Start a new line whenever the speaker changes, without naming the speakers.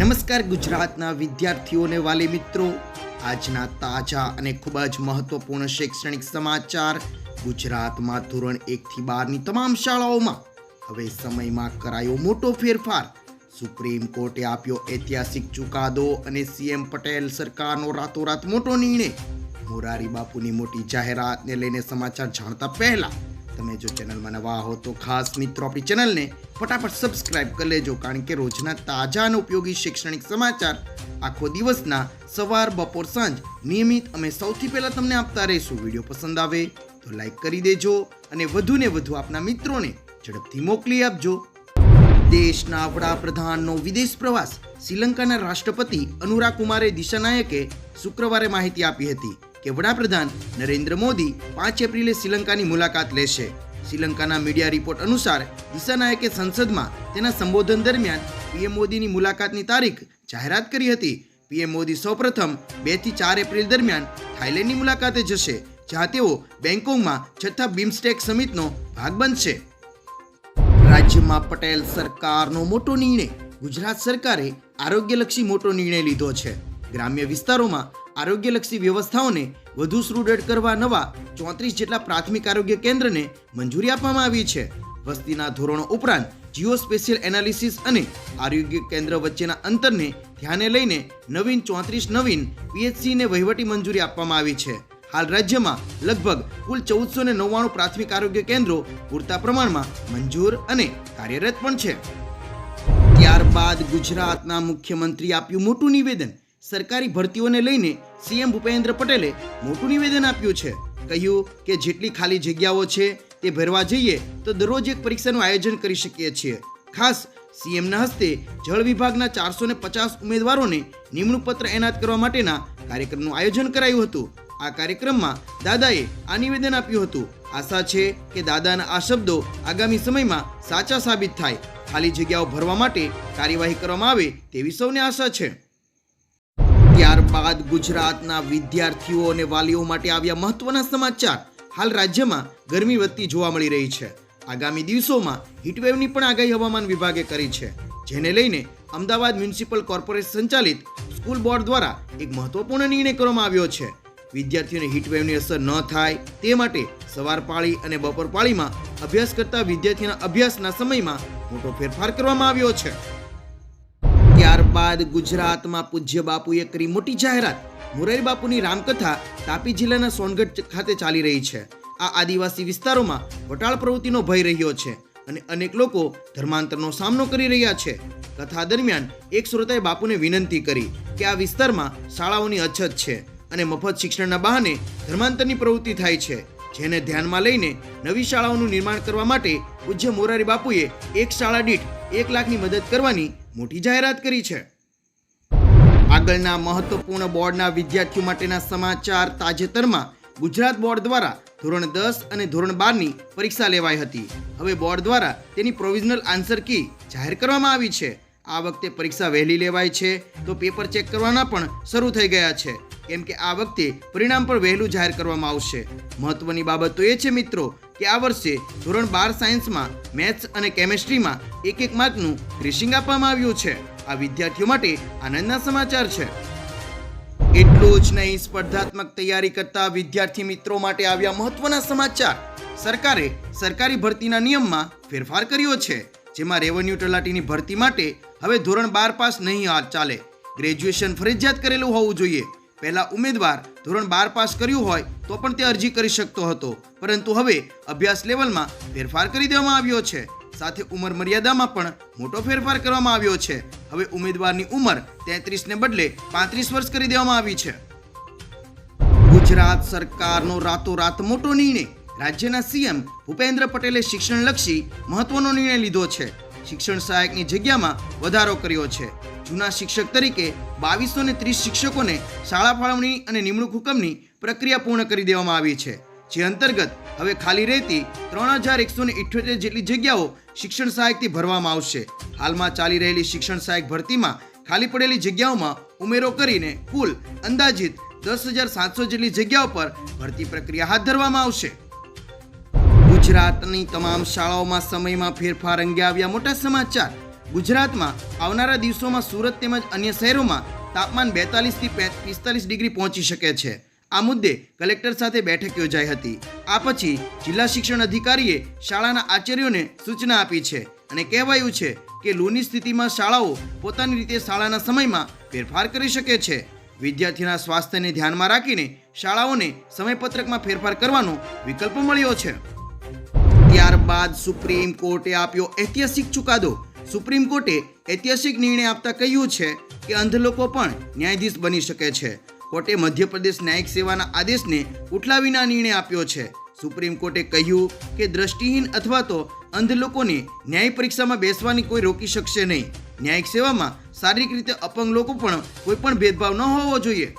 નમસ્કાર ગુજરાતના વિદ્યાર્થીઓને વાલી મિત્રો. આજના તાજા અને ખૂબ જ મહત્વપૂર્ણ શૈક્ષણિક સમાચાર ગુજરાતમાં ધોરણ એકથી બારની તમામ શાળાઓમાં. હવે સમયમાં કરાયો મોટો ફેરફાર. સુપ્રીમ કોર્ટે આપ્યો ઐતિહાસિક ચુકાદો અને સીએમ પટેલ સરકારનો રાતોરાત મોટો નિર્ણય. મોરારી બાપુની મોટી જાહેરાતને લઈને સમાચાર જાણતા પહેલા તમે જો ચેનલમાં નવા હો તો ખાસ મિત્રો આપણી ચેનલને ફટાફટ સબસ્ક્રાઇબ કરી લેજો, કારણ કે રોજના તાજા અને ઉપયોગી શૈક્ષણિક સમાચાર આખો દિવસના સવાર, બપોર, સાંજ નિયમિત અમે સૌથી પહેલાં તમને આપતા રહીશું. વીડિયો પસંદ આવે તો લાઈક કરી દેજો અને વધુને વધુ આપના મિત્રોને ઝડપથી મોકલી આપજો. દેશના વડાપ્રધાનનો વિદેશ પ્રવાસ શ્રીલંકાના રાષ્ટ્રપતિ અનુરા કુમારે દિશાનાયકે શુક્રવારે માહિતી આપી હતી. કે વડાપ્રધાન નરેન્દ્ર મોદી પાંચ એપ્રિલે શ્રીલંકાની મુલાકાત લેશે. શ્રીલંકાના મીડિયા રિપોર્ટ અનુસાર દિશાનાયકે સંસદમાં તેના સંબોધન દરમિયાન પીએમ મોદીની મુલાકાતની તારીખ જાહેરાત કરી હતી. પીએમ મોદી સૌપ્રથમ બેથી ચાર એપ્રિલ દરમિયાન થાઇલેન્ડની મુલાકાતે જશે, જ્યાં તેઓ બેંગકોકમાં છઠ્ઠા બિમસ્ટેક સમિટનો ભાગ બનશે. રાજ્યમાં પટેલ સરકારનો મોટો નિર્ણય. ગુજરાત સરકારે આરોગ્યલક્ષી મોટો નિર્ણય લીધો છે. ગ્રામ્ય વિસ્તારોમાં આરોગ્યલક્ષી વ્યવસ્થાઓને વધુ સુદૃઢ કરવા નવા ચોત્રીસ જેટલા પ્રાથમિક આરોગ્ય કેન્દ્રને મંજૂરી આપવામાં આવી છે. વસ્તીના ધોરણો ઉપરાંત જીઓ સ્પેશિયલ એનાલિસિસ અને આરોગ્ય કેન્દ્ર વચ્ચેના અંતરને ધ્યાને લઈને નવીન ચોત્રીસ નવીન પીએચસીને વહીવટી મંજૂરી આપવામાં આવી છે. હાલ રાજ્યમાં લગભગ કુલ ચૌદસો ને નવ્વાણું પ્રાથમિક આરોગ્ય કેન્દ્રો પૂરતા પ્રમાણમાં મંજૂર અને કાર્યરત પણ છે. ત્યારબાદ ગુજરાતના મુખ્યમંત્રી આપ્યું મોટું નિવેદન. સરકારી ભરતીઓને લઈને સીએમ ભૂપેન્દ્ર પટેલે મોટું નિવેદન આપ્યું છે. કહ્યું કે જેટલી ખાલી જગ્યાઓ છે તે ભરવા જઈએ તો દરરોજ એક પરીક્ષાનું આયોજન કરી શકીએ છીએ. ખાસ સીએમના હસ્તે જળ વિભાગના ચારસો ને પચાસ ઉમેદવારોને નિમણૂક પત્ર એનાયત કરવા માટેના કાર્યક્રમનું આયોજન કરાયું હતું. આ કાર્યક્રમમાં દાદાએ આ નિવેદન આપ્યું હતું. આશા છે કે દાદાના આ શબ્દો આગામી સમયમાં સાચા સાબિત થાય. ખાલી જગ્યાઓ ભરવા માટે કાર્યવાહી કરવામાં આવે તેવી સૌને આશા છે. ત્યારબાદ ગુજરાતના વિદ્યાર્થીઓ અને વાલીઓ માટે આવ્યા મહત્વના સમાચાર. હાલ રાજ્યમાં ગરમી વધતી જોવા મળી રહી છે. આગામી દિવસોમાં હીટવેવની પણ આગાહી હવામાન વિભાગે કરી છે. જેને લઈને અમદાવાદ મ્યુનિસિપલ કોર્પોરેશન સંચાલિત સ્કૂલ બોર્ડ દ્વારા એક મહત્વપૂર્ણ નિર્ણય કરવામાં આવ્યો છે. વિદ્યાર્થીઓને હીટવેવની અસર ન થાય તે માટે સવાર પાળી અને બપોર પાળીમાં અભ્યાસ કરતા વિદ્યાર્થીઓના અભ્યાસના સમયમાં મોટો ફેરફાર કરવામાં આવ્યો છે. ત્યારબાદ ગુજરાતમાં પૂજ્ય બાપુએ કરી મોટી જાહેરાત. મોરારી બાપુની રામકથા તાપી જિલ્લાના સોનગઢ ખાતે ચાલી રહી છે. આ આદિવાસી વિસ્તારોમાં વટાળ પ્રવૃત્તિનો ભય રહ્યો છે અને અનેક લોકો ધર્માંતરનો સામનો કરી રહ્યા છે. કથા દરમિયાન એક શ્રોતાએ બાપુને વિનંતી કરી કે આ વિસ્તારમાં શાળાઓની અછત છે અને મફત શિક્ષણના બહાને ધર્માંતરની પ્રવૃત્તિ થાય છે. જેને ધ્યાનમાં લઈને નવી શાળાઓનું નિર્માણ કરવા માટે પૂજ્ય મોરારી બાપુએ એક શાળા દીઠ એક લાખની મદદ કરવાની મોટી જાહેરાત કરી છે. આગળના મહત્વપૂર્ણ બોર્ડના વિદ્યાર્થીઓ માટેના સમાચાર તાજેતરમાં ગુજરાત બોર્ડ દ્વારા ધોરણ દસ અને ધોરણ બારની પરીક્ષા લેવાઈ હતી. હવે બોર્ડ દ્વારા તેની પ્રોવિઝનલ આન્સર કી જાહેર કરવામાં આવી છે. આ વખતે પરીક્ષા વહેલી લેવાય છે તો પેપર ચેક કરવાના પણ શરૂ થઈ ગયા છે. કેમ કે આ વખતે પરિણામ પણ વહેલું જાહેર કરવામાં આવશે. મહત્વની બાબત તો એ છે મિત્રો કે આ વર્ષે ધોરણ બાર સાયન્સમાં, મેથ્સ અને કેમેસ્ટ્રીમાં એક એક માર્કનું ગ્રેસિંગ આપવામાં આવ્યું છે. આ વિદ્યાર્થીઓ માટે આનંદના સમાચાર છે. એટલું જ નહીં, સ્પર્ધાત્મક તૈયારી કરતા વિદ્યાર્થી મિત્રો માટે આવ્યા મહત્વના સમાચાર. સરકારે સરકારી ભરતીના નિયમમાં ફેરફાર કર્યો છે, જેમાં રેવન્યુ તલાટીની ભરતી માટે હવે ધોરણ બાર પાસ નહીં ચાલે. ગ્રેજ્યુએશન ફરજિયાત કરેલું હોવું જોઈએ. પહેલા ઉમેદવાર ધોરણ બાર પાસ કર્યું હોય તો પણ તે અરજી કરી શકતો હતો. પરંતુ હવે અભ્યાસ લેવલમાં ફેરફાર કરી દેવામાં આવ્યો છે. સાથે ઉંમર મર્યાદામાં પણ મોટો ફેરફાર કરવામાં આવ્યો છે. હવે ઉમેદવારની ઉંમર તેત્રીસને બદલે પાંત્રીસ વર્ષ કરી દેવામાં આવી છે. ગુજરાત સરકારનો રાતોરાત મોટો નિર્ણય રાજ્યના સીએમ ભૂપેન્દ્ર પટેલે શિક્ષણલક્ષી મહત્વનો નિર્ણય લીધો છે. શિક્ષણ સહાયકની જગ્યામાં વધારો કર્યો છે. જૂના શિક્ષક તરીકે બાવીસો ને ત્રીસ શિક્ષકોને શાળા ફાળવણી અને નિમણૂક હુકમની પ્રક્રિયા પૂર્ણ કરી દેવામાં આવી છે. જે અંતર્ગત હવે ખાલી રહેતી ત્રણ હજાર એકસો ને ઇઠ્યોતેર જેટલી જગ્યાઓ શિક્ષણ સહાયકથી ભરવામાં આવશે. હાલમાં ચાલી રહેલી શિક્ષણ સહાયક ભરતીમાં ખાલી પડેલી જગ્યાઓમાં ઉમેરો કરીને કુલ અંદાજિત દસ હજાર સાતસો જેટલી જગ્યાઓ પર ભરતી પ્રક્રિયા હાથ ધરવામાં આવશે. ગુજરાતની તમામ શાળાઓમાં સમયમાં ફેરફાર અંગે આવ્યા મોટા સમાચાર. ગુજરાતમાં આવનારા દિવસોમાં સુરત તેમજ અન્ય શહેરોમાં તાપમાન બેતાલીસથી પિસ્તાલીસ ડિગ્રી પહોંચી શકે છે. આ મુદ્દે કલેક્ટર સાથે બેઠક યોજાઈ હતી. આ પછી જિલ્લા શિક્ષણ અધિકારીએ શાળાના આચાર્યોને સૂચના આપી છે અને કહેવાયું છે કે લૂની સ્થિતિમાં શાળાઓ પોતાની રીતે શાળાના સમયમાં ફેરફાર કરી શકે છે. વિદ્યાર્થીના સ્વાસ્થ્યને ધ્યાનમાં રાખીને શાળાઓને સમયપત્રકમાં ફેરફાર કરવાનો વિકલ્પ મળ્યો છે. ત્યારબાદ સુપ્રીમ કોર્ટે આપ્યો ઐતિહાસિક ચુકાદો સુપ્રીમ કોર્ટે ઐતિહાસિક નિર્ણય આપતા કહ્યું છે કે અંધ લોકો પણ ન્યાયાધીશ બની શકે છે. કોર્ટે મધ્યપ્રદેશ ન્યાયિક સેવાના આદેશને ઉઠલા વિના નિર્ણય આપ્યો છે. સુપ્રીમ કોર્ટે કહ્યું કે દ્રષ્ટિહીન અથવા તો અંધ લોકોને ન્યાય પરીક્ષામાં બેસવાની કોઈ રોકી શકશે નહીં. ન્યાયિક સેવામાં શારીરિક રીતે અપંગ લોકો પણ કોઈ પણ ભેદભાવ ન હોવો જોઈએ.